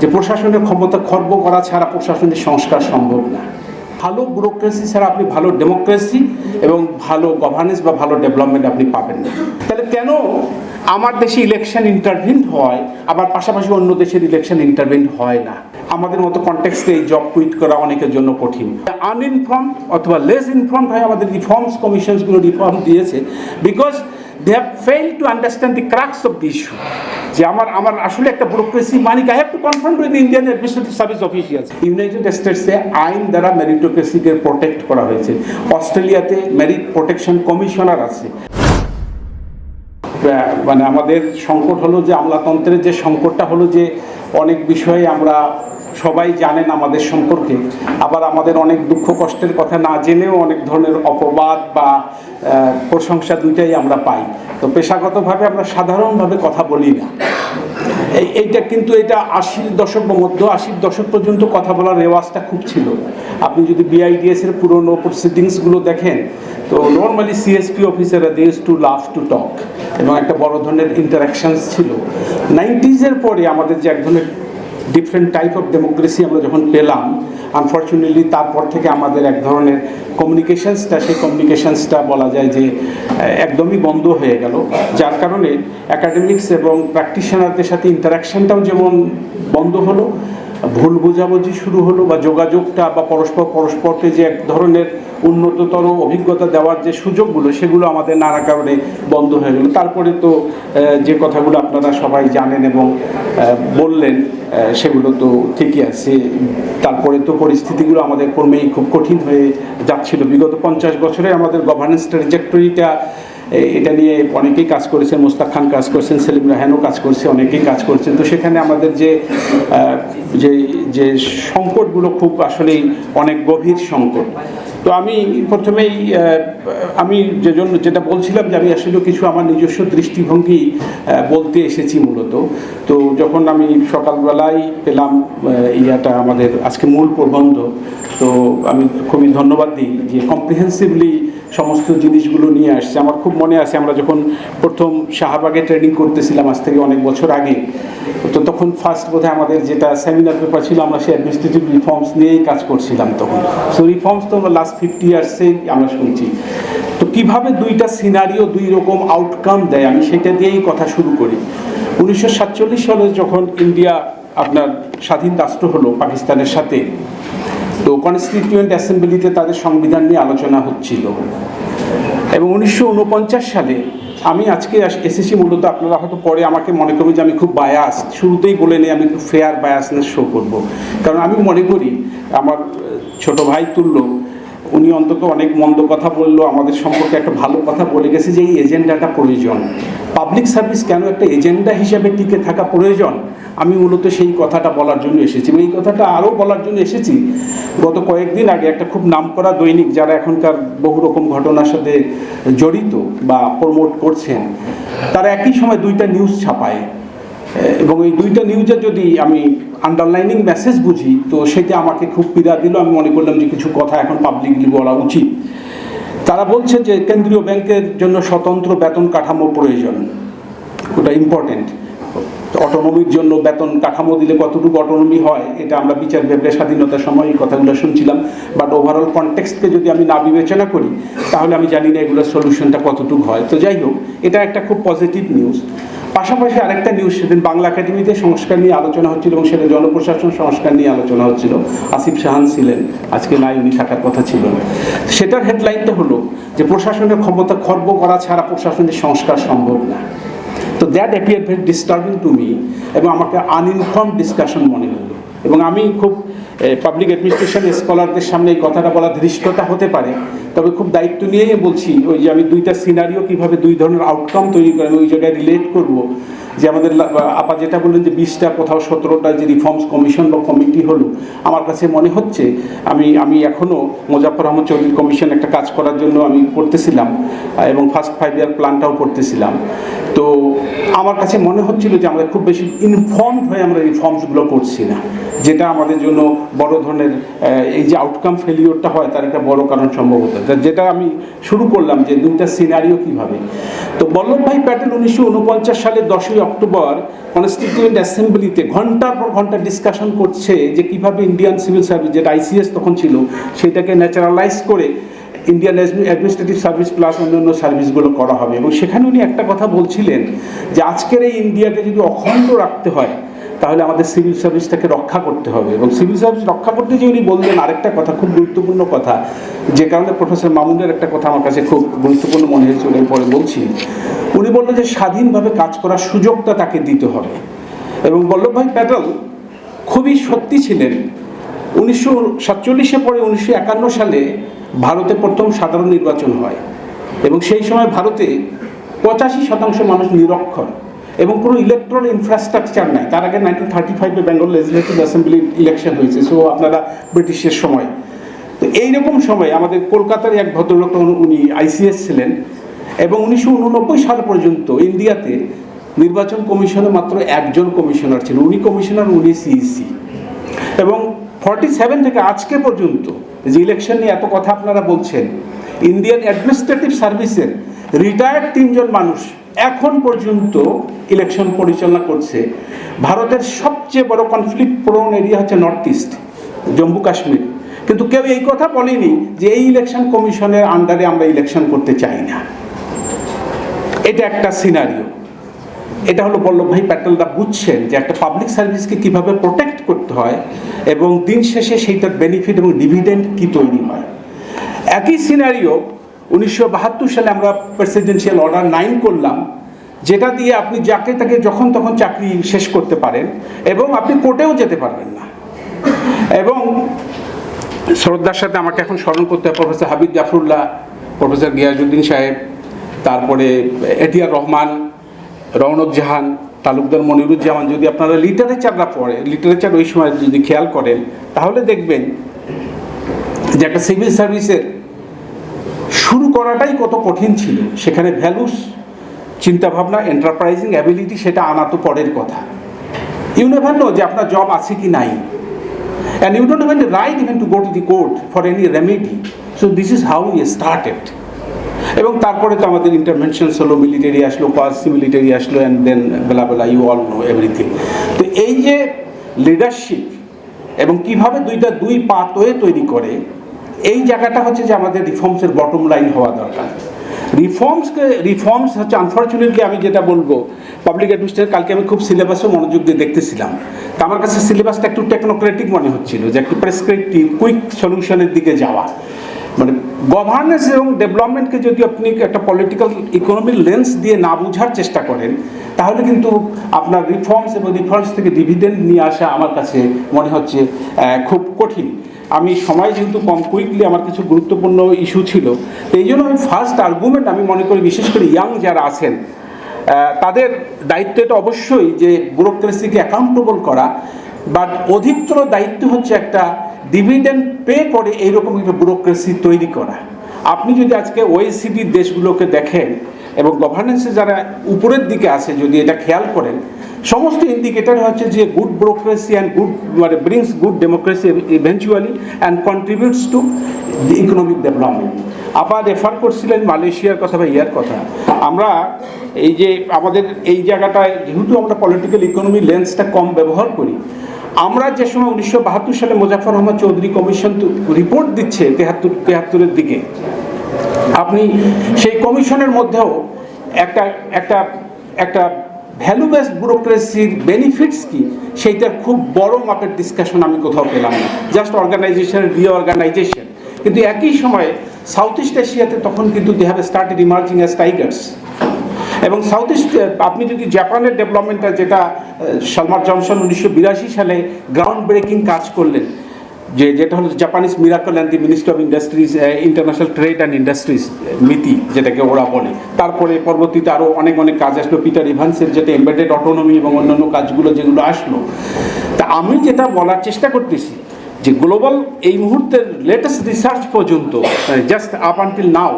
যে প্রশাসনের ক্ষমতা খর্ব করা ছাড়া প্রশাসনের সংস্কার সম্ভব না। ভালো ব্যুরোক্রেসি ছাড়া আপনি ভালো ডেমোক্রেসি এবং ভালো গভর্নেন্স বা ভালো ডেভেলপমেন্ট আপনি পাবেন না। তাহলে কেন আমার দেশে ইলেকশন ইন্টারভিন হয়, আবার পাশাপাশি অন্য দেশের ইলেকশন ইন্টারভিন হয় না? আমাদের মতো কন্টেক্সটে এই জব কুইট করা অনেকের জন্য কঠিন। আনইনফর্ম অথবা লেস ইনফর্ম হয় আমাদের রিফর্মস কমিশনসগুলো রিফর্ম দিয়েছে because they have fail to understand the crux of the issue যে আমার আমার আসলে একটা bureaucracy money I have to confirm with Indian Administrative Service officials United স্টেটসে আইন দ্বারা মেরিটোক্রেসিকে প্রোটেক্ট করা হয়েছে। অস্ট্রেলিয়াতে মেরিট প্রোটেকশন কমিশনার আছে। মানে আমাদের সংকট হলো যে আমলাতন্ত্রের যে সংকটটা হলো যে অনেক বিষয়ে আমরা সবাই জানেন আমাদের সম্পর্কে। আবার আমাদের অনেক দুঃখ কষ্টের কথা না জেনেও অনেক ধরনের অপবাদ বা প্রশংসা দুইটাই আমরা পাই। তো পেশাগতভাবে আমরা সাধারণভাবে কথা বলি না। এইটা কিন্তু এটা আশির দশক বা মধ্য আশির দশক পর্যন্ত কথা বলার রেওয়াজটা খুব ছিল। আপনি যদি বিআইডিএস এর পুরনো প্রসিডিংসগুলো দেখেন, তো নর্মালি সিএসপি অফিসাররা দে টু লাভ টু টক এবং একটা বড় ধরনের ইন্টারাকশানস ছিল। নাইনটিজের পরে আমাদের যে এক ধরনের ডিফারেন্ট টাইপ অফ ডেমোক্রেসি আমরা যখন পেলাম আনফর্চুনেটলি তারপর থেকে আমাদের এক ধরনের কমিউনিকেশানসটা সেই কমিউনিকেশানসটা বলা যায় যে একদমই বন্ধ হয়ে গেল। যার কারণে অ্যাকাডেমিক্স এবং প্র্যাকটিশনারদের সাথে ইন্টারাকশানটাও যেমন বন্ধ হলো ভুল বোঝাবুঝি শুরু হলো বা যোগাযোগটা বা পরস্পর পরস্পরকে যে এক ধরনের উন্নততর অভিজ্ঞতা দেওয়ার যে সুযোগগুলো, সেগুলো আমাদের নানা কারণে বন্ধ হয়ে গেল। তারপরে তো যে কথাগুলো আপনারা সবাই জানেন এবং বললেন সেগুলো তো ঠিকই আছে। তারপরে তো পরিস্থিতিগুলো আমাদের ক্রমেই খুব কঠিন হয়ে যাচ্ছিল। বিগত পঞ্চাশ বছরে আমাদের গভর্নেন্স ট্রেজেক্টরিটা এটা নিয়ে অনেকেই কাজ করেছেন, মোস্তাক খান কাজ করেছেন, সেলিম রাহানও কাজ করছে, অনেকেই কাজ করছেন। তো সেখানে আমাদের যে যে যে সংকটগুলো খুব আসলেই অনেক গভীর সংকট। তো আমি প্রথমেই আমি যে জন্য যেটা বলছিলাম যে আমি আসলে কিছু আমার নিজস্ব দৃষ্টিভঙ্গি বলতে এসেছি মূলত। তো যখন আমি সকালবেলায় পেলাম ইয়াটা আমাদের আজকে মূল প্রবন্ধ, তো আমি খুবই ধন্যবাদ দিই যে কম্প্রিহেন্সিভলি সমস্ত জিনিসগুলো নিয়ে আসছে। আমার খুব মনে আছে, আমরা যখন প্রথম শাহবাগে ট্রেনিং করতেছিলাম, আজ থেকে অনেক বছর আগে, তো তখন ফার্স্ট বোধহয় আমাদের যেটা সেমিনার পেপার ছিল, আমরা সেই অ্যাডমিনিস্ট্রেটিভ রিফর্মস নিয়েই কাজ করছিলাম তখন। সো রিফর্মস তো আমরা লাস্ট ফিফটি ইয়ার্সেই আমরা শুনছি। তো কীভাবে দুইটা সিনারিও দুই রকম আউটকাম দেয়? আমি সেটা দিয়েই কথা শুরু করি। উনিশশো সাতচল্লিশ সালে যখন ইন্ডিয়া আপনার স্বাধীন রাষ্ট্র হলো পাকিস্তানের সাথে তো কনস্টিটিউয়েন্ট অ্যাসেম্বলিতে তাদের সংবিধান নিয়ে আলোচনা হচ্ছিল। এবং উনিশশো উনপঞ্চাশ সালে আমি আজকে এসেছি মূলত, আপনারা হয়তো পরে আমাকে মনে করবেন যে আমি খুব বায়াস শুরুতেই বলে নিই, আমি একটু ফেয়ার বায়াসনেস শো করব। কারণ আমি মনে করি, আমার ছোট ভাই তুল্য উনি অন্তত অনেক মন্দ কথা বলল, আমাদের সম্পর্কে একটা ভালো কথা বলে গেছে যে এই এজেন্ডাটা প্রয়োজন। পাবলিক সার্ভিস কেন একটা এজেন্ডা হিসাবে টিকে থাকা প্রয়োজন? আমি মূলত সেই কথাটা বলার জন্য এসেছি। এবং এই কথাটা আরও বলার জন্য এসেছি। গত কয়েকদিন আগে একটা খুব নামকরা দৈনিক যারা এখনকার বহু রকম ঘটনার সাথে জড়িত বা প্রমোট করছেন, তারা একই সময় দুইটা নিউজ ছাপায়। এবং এই দুইটা নিউজে যদি আমি আন্ডারলাইনিং মেসেজ বুঝি, তো সেটা আমাকে খুব পীড়া দিল। আমি মনে করলাম যে কিছু কথা এখন পাবলিকলি বলা উচিত। তারা বলছে যে কেন্দ্রীয় ব্যাংকের জন্য স্বতন্ত্র বেতন কাঠামো প্রয়োজন। ওটা ইম্পর্টেন্ট অটোনমির জন্য বেতন কাঠামো দিলে কতটুকু অটোনমি হয়, এটা আমরা বিচার বিভাগের স্বাধীনতার সময় এই কথাগুলো শুনছিলাম। বাট ওভারঅল কনটেক্সটকে যদি আমি না বিবেচনা করি, তাহলে আমি জানি না এগুলোর সলিউশনটা কতটুকু হয়। তো যাই হোক, এটা একটা খুব পজিটিভ নিউজ পাশাপাশি আরেকটা নিউজ সেদিন বাংলা একাডেমিতে সংস্কার নিয়ে আলোচনা হচ্ছিল এবং সেটা জনপ্রশাসন সংস্কার নিয়ে আলোচনা হচ্ছিল। আসিফ সাহান ছিলেন, আজকে নাই, উনি থাকার কথা ছিল। সেটার হেডলাইনটা হলো যে প্রশাসনের ক্ষমতা খর্ব করা ছাড়া প্রশাসনের সংস্কার সম্ভব না। তো that appear very disturbing to me এবং আমাকে আনইনফর্ম ডিসকাশন মনে হলো। এবং আমি খুব পাবলিক অ্যাডমিনিস্ট্রেশন স্কলারদের সামনে এই কথাটা বলা ধৃষ্টতা হতে পারে তবে খুব দায়িত্ব নিয়েই বলছি, ওই যে আমি দুইটা সিনারিও কীভাবে দুই ধরনের আউটকাম তৈরি করে ওই জায়গায় রিলেট করব। যে আমাদের আপা যেটা বললেন যে বিশটা, কোথাও সতেরোটা যে রিফর্মস কমিশন বা কমিটি হলো, আমার কাছে মনে হচ্ছে আমি আমি এখনও মোজাফর আহমদ চৌধুরী কমিশন একটা কাজ করার জন্য আমি করতেছিলাম এবং ফার্স্ট ফাইভ ইয়ার প্ল্যানটাও করতেছিলাম তো আমার কাছে মনে হচ্ছিল যে আমরা খুব বেশি ইনফর্মড হয়ে আমরা রিফর্মসগুলো করছি না, যেটা আমাদের জন্য বড় ধরনের এই যে আউটকাম ফেলিওরটা হয় তার একটা বড় কারণ সম্ভবত। যেটা আমি শুরু করলাম যে দুইটা সিনারিও কীভাবে। তো বল্লভভাই প্যাটেল উনিশশো উনপঞ্চাশ সালের দশই অক্টোবর কনস্টিটিউয়েন্ট অ্যাসেম্বলিতে ঘণ্টার পর ঘণ্টা ডিসকাশন করছে যে কীভাবে ইন্ডিয়ান সিভিল সার্ভিস যেটা আইসিএস তখন ছিল, সেটাকে ন্যাচারালাইজ করে ইন্ডিয়ান অ্যাডমিনিস্ট্রেটিভ সার্ভিস প্লাস অন্যান্য সার্ভিসগুলো করা হবে। এবং সেখানে উনি একটা কথা বলছিলেন যে আজকের এই ইন্ডিয়াকে যদি অখণ্ড রাখতে হয় তাহলে আমাদের সিভিল সার্ভিসটাকে রক্ষা করতে হবে। এবং সিভিল সার্ভিস রক্ষা করতে যে উনি বললেন আরেকটা কথা, খুব গুরুত্বপূর্ণ কথা, যে কারণে প্রফেসর মামুনের একটা কথা আমার কাছে খুব গুরুত্বপূর্ণ মনে হয়েছে উনি পরে বলছি। উনি বললেন যে স্বাধীনভাবে কাজ করার সুযোগটা তাকে দিতে হবে। এবং বল্লভভাই প্যাটেল খুবই সত্যি ছিলেন। উনিশশো সাতচল্লিশে পরে উনিশশো একান্ন সালে ভারতে প্রথম সাধারণ নির্বাচন হয়। এবং সেই সময় ভারতে পঁচাশি শতাংশ মানুষ নিরক্ষর। এবং কোনো ইলেকট্রন ইনফ্রাস্ট্রাকচার নাই। তার আগে নাইনটিন থার্টি ফাইভে বেঙ্গল লেজিসলেটিভ অ্যাসেম্বলি ইলেকশন হয়েছে সো আপনারা ব্রিটিশের সময়। তো এইরকম সময় আমাদের কলকাতার এক ভদ্রলোক, উনি আইসিএস ছিলেন এবং উনিশশো উননব্বই সাল পর্যন্ত ইন্ডিয়াতে নির্বাচন কমিশনে মাত্র একজন কমিশনার ছিল উনি কমিশনার, উনি সিইসি এবং ফর্টি সেভেন থেকে আজকে পর্যন্ত যে ইলেকশন নিয়ে এত কথা আপনারা বলছেন ইন্ডিয়ান অ্যাডমিনিস্ট্রেটিভ সার্ভিসের রিটায়ার্ড তিনজন মানুষ এখন পর্যন্ত ইলেকশন পরিচালনা করছে, ভারতের সবচেয়ে বড় কনফ্লিক্ট প্রোন এরিয়া হচ্ছে নর্থ ইস্ট জম্মু কাশ্মীর। কিন্তু কেউ এই কথা বলেনি যে এই ইলেকশন কমিশনের আন্ডারে আমরা ইলেকশন করতে চাই না। এটা একটা সিনারিও এটা হলো বল্লভভাই প্যাটেলরা বুঝছেন যে একটা পাবলিক সার্ভিসকে কীভাবে প্রোটেক্ট করতে হয় এবং দিন শেষে সেইটার বেনিফিট এবং ডিভিডেন্ড কি তৈরি হয়। একই সিনারিও উনিশশো বাহাত্তর সালে আমরা প্রেসিডেন্সিয়াল অর্ডার নাইন করলাম, যেটা দিয়ে আপনি যাকে তাকে যখন তখন চাকরি শেষ করতে পারেন এবং আপনি কোর্টেও যেতে পারবেন না। এবং শ্রদ্ধার সাথে আমাকে এখন স্মরণ করতে হয় প্রফেসর হাবিব জাফরুল্লাহ, প্রফেসর গিয়াজুদ্দিন সাহেব, তারপরে এটিআর রহমান রৌনক জাহান, তালুকদার মনিরুজ্জামান। যদি আপনারা লিটারেচাররা পড়ে লিটারেচার ওই সময় যদি খেয়াল করেন, তাহলে দেখবেন যে একটা সিভিল সার্ভিসের শুরু করাটাই কত কঠিন ছিল। সেখানে ভ্যালুস চিন্তাভাবনা এন্টারপ্রাইজিং অ্যাবিলিটি সেটা আনা তো পরের কথা। ইউ নো যে আপনার জব আছে কি নাই। And you don't right even to go to the court for any remedy so this is how ইয়ে স্টার্টেড এবং তারপরে তো আমাদের ইন্টারভেনশনস হলো মিলিটারি আসলো কোয়াসি মিলিটারি আসলো অ্যান্ড দেন বেলা বেলা ইউ অল নো এভরিথিং তো এই যে লিডারশিপ এবং কীভাবে দুইটা দুই পা তোয়ে তৈরি করে এই জায়গাটা হচ্ছে যে আমাদের রিফর্মসের বটম লাইন হওয়া দরকার। রিফর্মসকে রিফর্মস হচ্ছে আনফর্চুনেটলি আমি যেটা বলব পাবলিক অ্যাডমিনিস্ট্রেশন কালকে আমি খুব সিলেবাসও মনোযোগ দিয়ে দেখতেছিলাম। তা আমার কাছে সিলেবাসটা একটু টেকনোক্রেটিক মনে হচ্ছিল যে একটু প্রেসক্রিপটিভ কুইক সলিউশনের দিকে যাওয়া। মানে গভর্নেন্স এবং ডেভেলপমেন্টকে যদি আপনি একটা পলিটিক্যাল ইকোনমির লেন্স দিয়ে না বোঝার চেষ্টা করেন, তাহলে কিন্তু আপনার রিফর্মস এবং রিফর্মস থেকে ডিভিডেন্ড নিয়ে আসা আমার কাছে মনে হচ্ছে খুব কঠিন। আমি সময় যেহেতু কম কুইকলি আমার কিছু গুরুত্বপূর্ণ ইস্যু ছিল। তো এই জন্য আমি ফার্স্ট আর্গুমেন্ট আমি মনে করি, বিশেষ করে ইয়াং যারা আছেন তাদের দায়িত্ব এটা অবশ্যই যে ব্যুরোক্রেসিকে অ্যাকাউন্টেবল করা বাট অধিকতর দায়িত্ব হচ্ছে একটা ডিভিডেন্ড পে করে এইরকম একটা ব্যুরোক্রেসি তৈরি করা। আপনি যদি আজকে ওয়েসিডির দেশগুলোকে দেখেন এবং গভর্নেন্সে যারা উপরের দিকে আছে, যদি এটা খেয়াল করেন, সমস্ত ইন্ডিকেটার হচ্ছে যে গুড ব্যুরোক্রেসি অ্যান্ড গুড মানে brings good democracy eventually and contributes to economic development আবার রেফার করছিলেন মালয়েশিয়ার কথা বা ইয়ার কথা। আমরা এই যে আমাদের এই জায়গাটায়, যেহেতু আমরা পলিটিক্যাল ইকোনমি লেন্সটা কম ব্যবহার করি, আমরা যে সময় উনিশশো বাহাত্তর সালে মোজাফর রহমান চৌধুরী কমিশন রিপোর্ট দিচ্ছে তেহাত্তর, তেহাত্তরের দিকে আপনি সেই কমিশনের মধ্যেও একটা একটা একটা ভ্যালু বেসড ব্যুরোক্রেসির বেনিফিটস কি? সেইটার খুব বড় মাপের ডিসকাশন আমি কোথাও পেলাম না। জাস্ট অর্গানাইজেশন রিঅর্গানাইজেশন কিন্তু একই সময়ে সাউথ ইস্ট এশিয়াতে তখন কিন্তু they have started emerging as tigers এবং সাউথ ইস্ট আপনি যদি জাপানের ডেভেলপমেন্টটা যেটা সালমার জনসন উনিশশো বিরাশি সালে গ্রাউন্ড ব্রেকিং কাজ করলেন যে যেটা হলো Japanese miracle and the ministry of industries international trade and industries নীতি যেটাকে ওরা বলে। তারপরে পরবর্তীতে আরও অনেক অনেক কাজ আসলো। পিটার ইভান্সের যেটা এমবেডেড অটোনমি এবং অন্যান্য কাজগুলো যেগুলো আসলো। তা আমি যেটা বলার চেষ্টা করতেছি, যে গ্লোবাল এই মুহূর্তের লেটেস্ট রিসার্চ পর্যন্ত জাস্ট আপ আনটিল নাও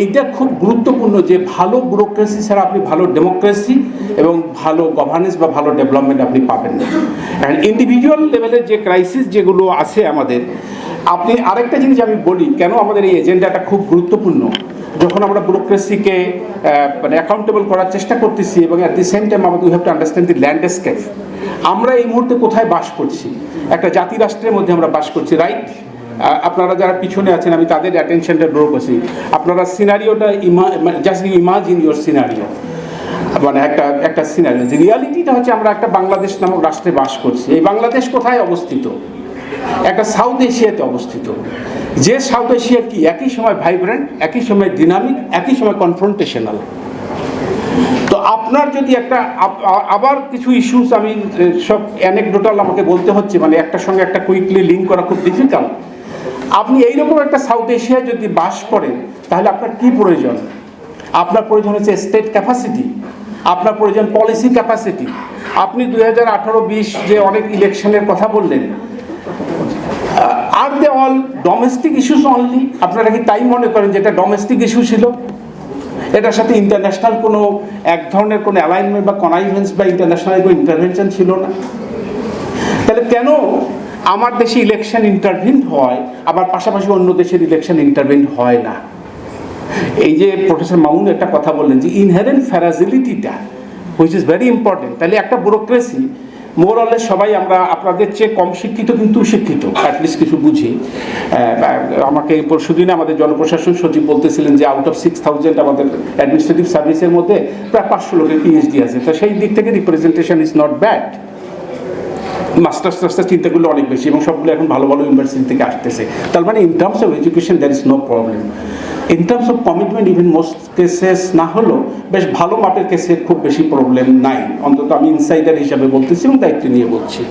এইটা খুব গুরুত্বপূর্ণ যে ভালো ব্যুরোক্রেসি ছাড়া আপনি ভালো ডেমোক্রেসি এবং ভালো গভর্নেন্স বা ভালো ডেভেলপমেন্ট আপনি পাবেন না। অ্যান্ড ইন্ডিভিজুয়াল লেভেলের যে ক্রাইসিস যেগুলো আছে আমাদের, আপনি আরেকটা জিনিস আমি বলি, কেন আমাদের এই এজেন্ডাটা খুব গুরুত্বপূর্ণ? যখন আমরা ব্যুরোক্রেসিকে মানে অ্যাকাউন্টেবল করার চেষ্টা করতেছি এবং অ্যাট দি সেম টাইম আমাদের we have to understand the landscape আমরা এই মুহূর্তে কোথায় বাস করছি? একটা জাতি রাষ্ট্রের মধ্যে আমরা বাস করছি রাইট আপনারা যারা পিছনে আছেন, আমি তাদের অ্যাটেনশনটা ড্র করছি। আপনারা সিনারিওটা ইমা জাস্ট ইমাজিন ইউর সিনারিও মানে একটা একটা সিনারি যে রিয়ালিটিটা হচ্ছে আমরা একটা বাংলাদেশ নামক রাষ্ট্রে বাস করছি। এই বাংলাদেশ কোথায় অবস্থিত? একটা সাউথ এশিয়াতে অবস্থিত। যে সাউথ এশিয়া কি একই সময় ভাইব্রেন্ট একই সময় ডিনামিক একই সময় কনফ্রন্টেশনাল তো আপনার যদি একটা আবার কিছু ইস্যুস আমি সব অ্যানেকডোটাল আমাকে বলতে হচ্ছে মানে একটার সঙ্গে একটা কুইকলি লিঙ্ক করা খুব ডিফিকাল্ট আপনি এইরকম একটা সাউথ এশিয়ায় যদি বাস করেন, তাহলে আপনার কি প্রয়োজন? আপনার প্রয়োজন হচ্ছে স্টেট ক্যাপাসিটি আপনার প্রয়োজন পলিসি ক্যাপাসিটি আপনি দুই হাজার আঠারো বিশ যে অনেক ইলেকশনের কথা বললেন আর they all domestic issues only আপনারা কি তাই মনে করেন যেটা ডোমেস্টিক ইস্যু ছিল? এটার সাথে ইন্টারন্যাশনাল কোনো এক ধরনের কোনো অ্যালাইনমেন্ট বা কনাইভেন্স বা ইন্টারন্যাশনাল কোনো ইন্টারভেনশন ছিল না? তাহলে কেন আমার দেশে ইলেকশন ইন্টারভিন হয়, আবার পাশাপাশি অন্য দেশের ইলেকশন ইন্টারভিন হয় না। এই যে প্রফেসর মামুন একটা কথা বললেন যে ইনহেরেন্ট ফ্যারাজিলিটিটা হুইচ ইজ ভেরি ইম্পর্টেন্ট তাহলে একটা ব্যুরোক্রেসি মোর অলেস সবাই আমরা, আপনাদের চেয়ে কম শিক্ষিত কিন্তু শিক্ষিত অ্যাটলিস্ট কিছু বুঝি। আমাকে পরশুদিনে আমাদের জনপ্রশাসন সচিব বলতেছিলেন যে আউট অফ সিক্স থাউজেন্ড আমাদের অ্যাডমিনিস্ট্রেটিভ সার্ভিসের মধ্যে প্রায় পাঁচশো লোকের পিএইচডি আছে। তো সেই দিক থেকে representation is not bad masters টাস্টার চিন্তা করলে অনেক বেশি এবং সবগুলো এখন ভালো ভালো ইউনিভার্সিটি থেকে আসতেছে। তার মানে in terms of education there is no problem in terms of commitment even most cases না হলেও বেশ ভালো মাপের কেসে খুব বেশি প্রবলেম নাই। অন্তত আমি ইনসাইডার হিসাবে বলতেছি এবং দায়িত্ব নিয়ে বলছি।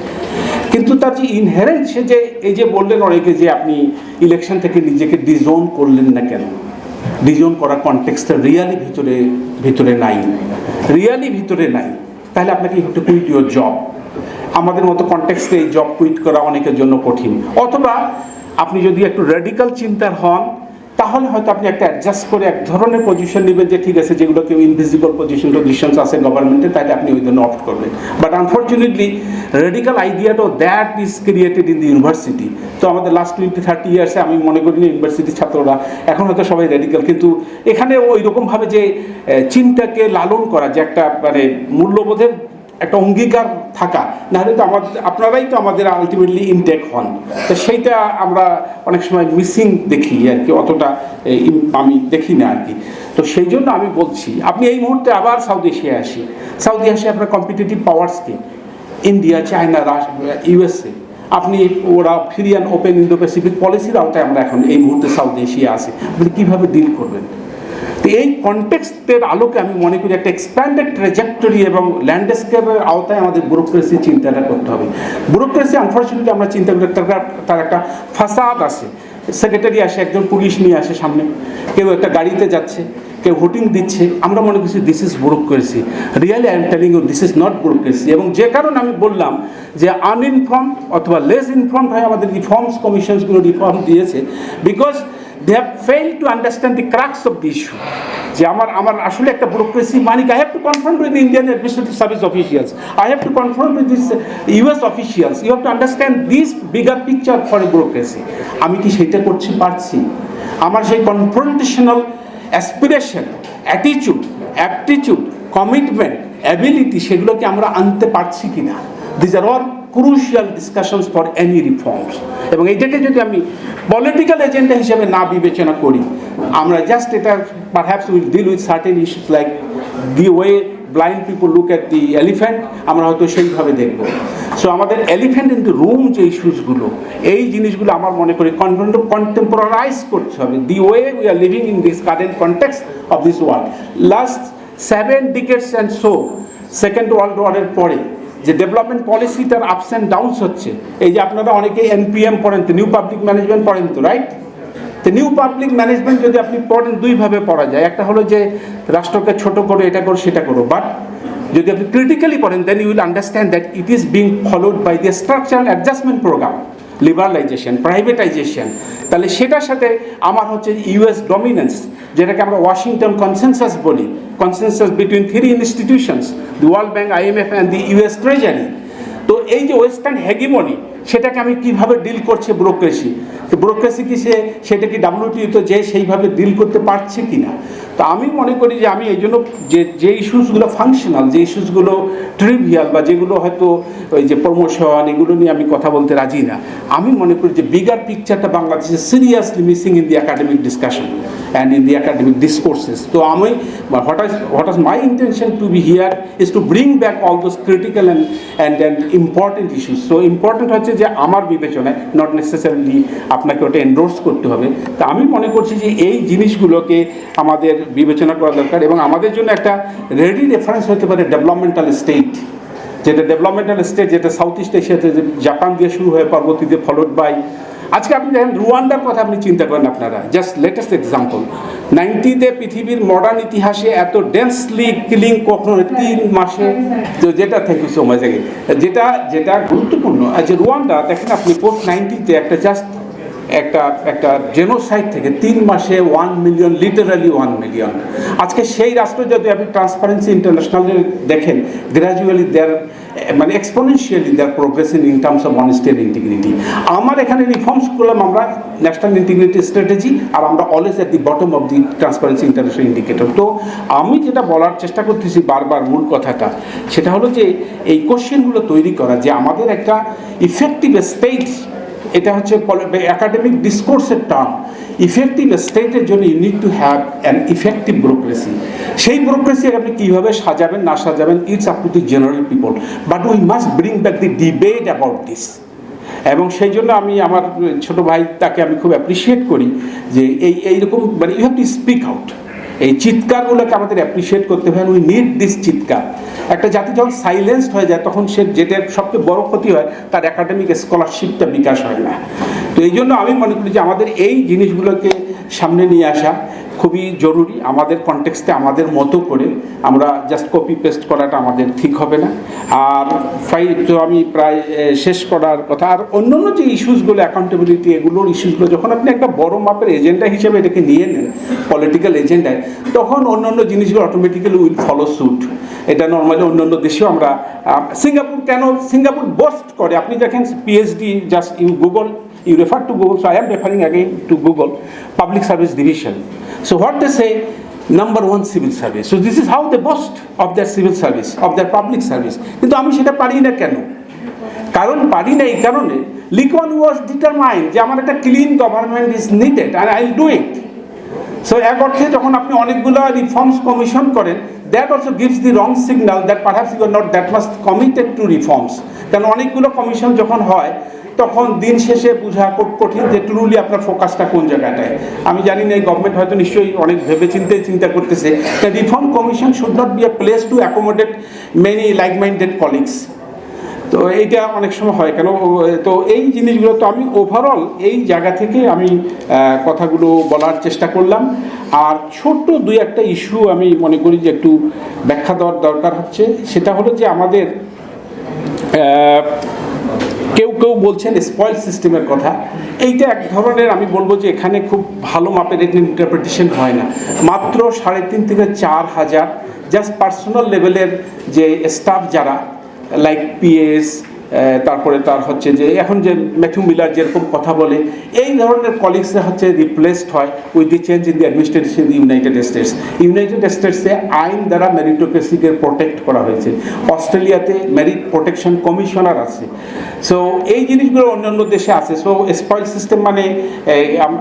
কিন্তু তার যে ইনহেরেন্ট সে যে এই যে বললেন অনেকে যে আপনি ইলেকশন থেকে নিজেকে ডিজোন করলেন না কেন? ডিজোন করার কনটেক্সটা রিয়ালি ভিতরে ভিতরে নাই। রিয়ালি ভিতরে নাই। তাহলে আপনাকে have to quit your job আমাদের মতো কনটেক্সটে এই জব কুইট করা অনেকের জন্য কঠিন। অথবা আপনি যদি একটু রেডিক্যাল চিন্তার হন, তাহলে হয়তো আপনি একটা অ্যাডজাস্ট করে এক ধরনের পজিশন নেবেন যে ঠিক আছে, যেগুলো কেউ ইনভিজিবল পজিশন পজিশনস আছে গভর্নমেন্টে তাহলে আপনি ওই জন্য অপ্ট করবেন। But unfortunately radical আইডিয়াটাও that is created in the university তো আমাদের লাস্ট টোয়েন্টি থার্টি ইয়ার্সে আমি মনে করি ইউনিভার্সিটির ছাত্ররা এখন হয়তো সবাই রেডিক্যাল কিন্তু এখানে ওই রকমভাবে যে চিন্তাকে লালন করা, যে একটা মানে মূল্যবোধের একটা অঙ্গীকার থাকা, নাহলে তো আমাদের, আপনারাই তো আমাদের আলটিমেটলি ইনটেক হন। তো সেইটা আমরা অনেক সময় মিসিং দেখি আর কি অতটা আমি দেখি না আর কি তো সেই জন্য আমি বলছি, আপনি এই মুহূর্তে আবার সাউথ এশিয়ায় আসি। সাউথ এশিয়া আপনার কম্পিটিটিভ পাওয়ার্সকে ইন্ডিয়া চায়না ইউএসএ আপনি ওরা free and open Indo Pacific পলিসির আওতায় আমরা এখন এই মুহূর্তে সাউথ এশিয়া আছি। আপনি কীভাবে ডিল করবেন? তো এই কনটেক্সটের আলোকে আমি মনে করি একটা এক্সপ্যান্ডেড ট্রেজেক্টরি এবং ল্যান্ডস্কেপের আওতায় আমাদের ব্যুরোক্রেসি চিন্তাটা করতে হবে। ব্যুরোক্রেসি আনফর্চুনেটলি আমরা চিন্তা করি, তার একটা ফাসাদ আছে। সেক্রেটারি আসে, একজন পুলিশ নিয়ে আসে সামনে। কেউ একটা গাড়িতে যাচ্ছে, কেউ ভোটিং দিচ্ছে। আমরা মনে করছি this is bureaucracy really I am telling you this is not bureaucracy এবং যে কারণে আমি বললাম যে আনইনফর্ম অথবা লেস ইনফর্ম হয়ে আমাদের রিফর্মস কমিশনসগুলো রিফর্ম দিয়েছে। Because they have fail to understand the crux of the issue যে আমার আমার আসলে একটা bureaucracy Manik I have to confront with Indian administrative service officials I have to confront with this US officials you have to understand this bigger picture for a bureaucracy আমি কি সেটা করছি, পারছি? আমার সেই কনফ্রন্টেশনাল অ্যাসপিরেশন অ্যাটিচিউড aptitude commitment ability সেগুলোকে আমরা আনতে পারছি কি না these are all crucial discussions for any reforms এবং এইটাকে যদি আমি পলিটিক্যাল এজেন্ডা হিসেবে না বিবেচনা করি, আমরা জাস্ট এটা perhaps will deal with certain issues like the way blind people look at the elephant আমরা হয়তো সেইভাবে দেখব। সো আমাদের এলিফ্যান্ট ইন দ্য রুম যে ইস্যুসগুলো এই জিনিসগুলো আমার মনে করি কন্টেম্পোরারাইজ করতে হবে। The way we are living in this current context of this world last seven decades and so second world ওয়ারের পরে যে ডেভেলপমেন্ট পলিসিটার আপস অ্যান্ড ডাউনস হচ্ছে। এই যে আপনারা অনেকেই এনপিএম পড়েন তো নিউ পাবলিক ম্যানেজমেন্ট পড়েন তো রাইট তো নিউ পাবলিক ম্যানেজমেন্ট যদি আপনি পড়েন, দুইভাবে পড়া যায়। একটা হলো যে রাষ্ট্রকে ছোট করো, এটা করো, সেটা করো। বাট যদি আপনি ক্রিটিক্যালি পড়েন then you will understand that it is being followed by the structural adjustment program liberalization privatization তাহলে সেটার সাথে আমার হচ্ছে ইউএস ডমিনেন্স যেটাকে আমরা ওয়াশিংটন কনসেনসাস বলি। Consensus between three institutions the world bank IMF and the US treasury তো এই যে ওয়েস্টার্ন হেগিমনি সেটাকে আমি কীভাবে ডিল করছে ব্রোক্রেসি তো ব্রোক্রেসি কি সে, সেটা কি ডাব্লিউটিতে যে সেইভাবে ডিল করতে পারছে কি না তো আমি মনে করি যে আমি এই জন্য যে যে ইস্যুসগুলো ফাংশনাল যে ইস্যুসগুলো ট্রিভিয়াল বা যেগুলো হয়তো ওই যে প্রমোশন এগুলো নিয়ে আমি কথা বলতে রাজি না, আমি মনে করি যে বিগার পিকচারটা বাংলাদেশে seriously missing in the academic discussion and in the academic discourses তো আমি what is what is my intention to be here is to bring back all those critical and and and important issues so important হচ্ছে যে আমার বিবেচনায় not necessarily আপনাকে ওটা endorse করতে হবে। তা আমি মনে করছি যে এই জিনিসগুলোকে আমাদের বিবেচনা করা দরকার এবং আমাদের জন্য একটা রেডি রেফারেন্স হতে পারে ডেভেলপমেন্টাল স্টেট যেটা ডেভেলপমেন্টাল স্টেট যেটা সাউথ ইস্ট এশিয়াতে জাপান দিয়ে শুরু হয়ে পরবর্তীতে ফলোড বাই আজকে আপনি দেখেন রুয়ান্ডার কথা আপনি চিন্তা করেন আপনারা। জাস্ট লেটেস্ট এক্সাম্পল নাইনটিতে পৃথিবীর মডার্ন ইতিহাসে এত ডেন্সলি কিলিং কখনো তিন মাসে, তো যেটা থ্যাংক ইউ সো মাচ যেটা যেটা গুরুত্বপূর্ণ যে রুয়ান্ডা, দেখেন আপনি পোস্ট নাইনটিতে একটা জাস্ট একটা একটা জেনোসাইড থেকে তিন মাসে one million literally one million আজকে সেই রাষ্ট্র যদি আপনি ট্রান্সপারেন্সি ইন্টারন্যাশনালে দেখেন গ্র্যাজুয়ালি দেয়ার মানে exponentially there progress in terms of honesty and integrity আমার এখানে রিফর্মস করলাম আমরা ন্যাশনাল ইন্টিগ্রিটি স্ট্র্যাটেজি আর আমরা always at the bottom of the transparency international indicator তো আমি যেটা বলার চেষ্টা করতেছি বারবার মূল কথাটা, সেটা হলো যে এই কোশ্চেনগুলো তৈরি করা, যে আমাদের একটা ইফেক্টিভ স্টেট এটা হচ্ছে একাডেমিক ডিসকোর্সের টার্ম ইফেক্টিভ স্টেটের জন্য you need to have an effective bureaucracy সেই ব্রোক্রেসি আপনি কীভাবে সাজাবেন, না সাজাবেন it's up to the general people but we must bring back the debate about this এবং সেই জন্য আমি আমার ছোট ভাই, তাকে আমি খুব অ্যাপ্রিসিয়েট করি যে এই, এইরকম মানে you have to speak out এই চিৎকারগুলোকে আমাদের অ্যাপ্রিসিয়েট করতে হয়, উই নিড দিস চিৎকার। একটা জাতি যখন সাইলেন্সড হয়ে যায়, তখন সে যেটা সবচেয়ে বড় ক্ষতি হয়, তার একাডেমিক স্কলারশিপটা বিকাশ হয় না। তো এই জন্য আমি মনে করি যে আমাদের এই জিনিসগুলোকে সামনে নিয়ে আসা খুবই জরুরি। আমাদের কনটেক্সটে আমাদের মতো করে আমরা জাস্ট কপি পেস্ট করাটা আমাদের ঠিক হবে না। আর ফাই তো আমি প্রায় শেষ করার কথা। আর অন্য অন্য যে ইস্যুসগুলো অ্যাকাউন্টেবিলিটি এগুলোর ইস্যুসগুলো যখন আপনি একটা বড় মাপের এজেন্ডা হিসেবে এটাকে নিয়ে নেন পলিটিক্যাল এজেন্ডায় তখন অন্য অন্য জিনিসগুলো অটোমেটিক্যালি উইল ফলো স্যুট এটা নর্মালি অন্য অন্য দেশেও আমরা সিঙ্গাপুর কেন সিঙ্গাপুর বোস্ট করে? আপনি দেখেন PhD just you Google you refer to Google, so I am referring again to Google, Public Service Division. So what they say, number one civil service. So this is how they boast of their civil service, of their public service. কিন্তু আমি সেটা পারি না কেন কারণ পারি না এই কারণে লিকন ওয়াজ ডিটারমাইন্ড যে আমার একটা ক্লিন গভর্নমেন্ট ইজ নিডেড আর আই ডু ইট সো এক অর্থে যখন আপনি অনেকগুলো রিফর্মস কমিশন করেন that also gives the wrong signal that perhaps you are not that must committed to reforms কারণ অনেকগুলো কমিশন যখন হয় তখন দিন শেষে বোঝা খুব কঠিন যে ট্রুলি আপনার ফোকাসটা কোন জায়গাটায়। আমি জানি না, এই গভর্নমেন্ট হয়তো নিশ্চয়ই অনেক ভেবে চিন্তে চিন্তা করতেছে। Reform commission should not be a place to accommodate many like minded colleagues তো এইটা অনেক সময় হয় কেন? তো এই জিনিসগুলো তো আমি ওভারঅল এই জায়গা থেকে আমি কথাগুলো বলার চেষ্টা করলাম। আর ছোট্ট দুই একটা ইস্যু আমি মনে করি যে একটু ব্যাখ্যা দেওয়ার দরকার হচ্ছে। সেটা হলো যে আমাদের কেউ কেউ বলছেন স্পয়েল সিস্টেমের কথা। এইটা এক ধরনের আমি বলব যে এখানে খুব ভালো মাপের ইন্টারপ্রিটেশন হয় না। মাত্র সাড়ে তিন থেকে চার হাজার জাস্ট পার্সোনাল লেভেলের যে স্টাফ যারা লাইক পিএস তারপরে তার হচ্ছে যে, এখন যে ম্যাথিউ মিলার যেরকম কথা বলে, এই ধরনের কলিগসরা হচ্ছে রিপ্লেসড হয় with the change in the administration United States United স্টেটসে আইন দ্বারা মেরিটোক্রেসিকে প্রোটেক্ট করা হয়েছে। অস্ট্রেলিয়াতে মেরিট প্রোটেকশন কমিশনার আছে। সো এই জিনিসগুলো অন্যান্য দেশে আছে। সো স্পয়েল সিস্টেম মানে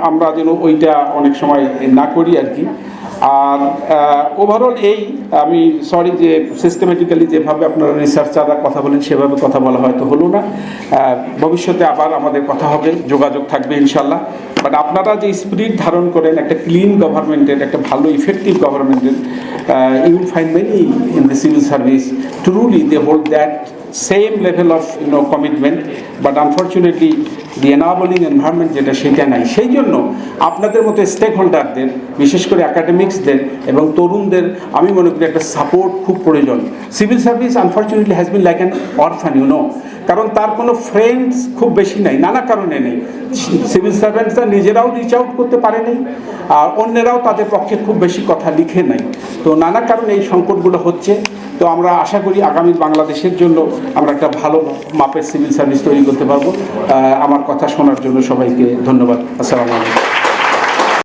আমরা যেন ওইটা অনেক সময় না করি আর কি। আর ওভারঅল এই, আমি সরি যে সিস্টেমেটিক্যালি যেভাবে আপনারা রিসার্চাররা কথা বলেন, সেভাবে কথা বলা হয়তো হলো না। ভবিষ্যতে আবার আমাদের কথা হবে, যোগাযোগ থাকবে ইনশাল্লাহ বাট আপনারা যে স্পিরিট ধারণ করেন, একটা ক্লিন গভর্নমেন্টের একটা ভালো ইফেক্টিভ গভর্নমেন্টের you find many in the civil service truly they hold that same level of, you know, commitment, but unfortunately the enabling environment যেটা, সেটা নাই। সেই জন্য আপনাদের মতো স্টেক হোল্ডারদের বিশেষ করে অ্যাকাডেমিক্সদের এবং তরুণদের, আমি মনে করি একটা সাপোর্ট খুব প্রয়োজন। Civil service unfortunately has been like an orphan you know কারণ তার কোনো ফ্রেন্ডস খুব বেশি নাই, নানা কারণে নেই। সিভিল সার্ভেন্টসরা নিজেরাও রিচ আউট করতে পারে নাই, আর অন্যেরাও তাদের পক্ষে খুব বেশি কথা লিখে নাই। তো নানা কারণে এই সংকটগুলো হচ্ছে। তো আমরা আশা করি আগামী বাংলাদেশের জন্য আমরা একটা ভালো মাপের সিভিল সার্ভিস তৈরি করতে পারব। আমার কথা শোনার জন্য সবাইকে ধন্যবাদ। আসসালামু আলাইকুম।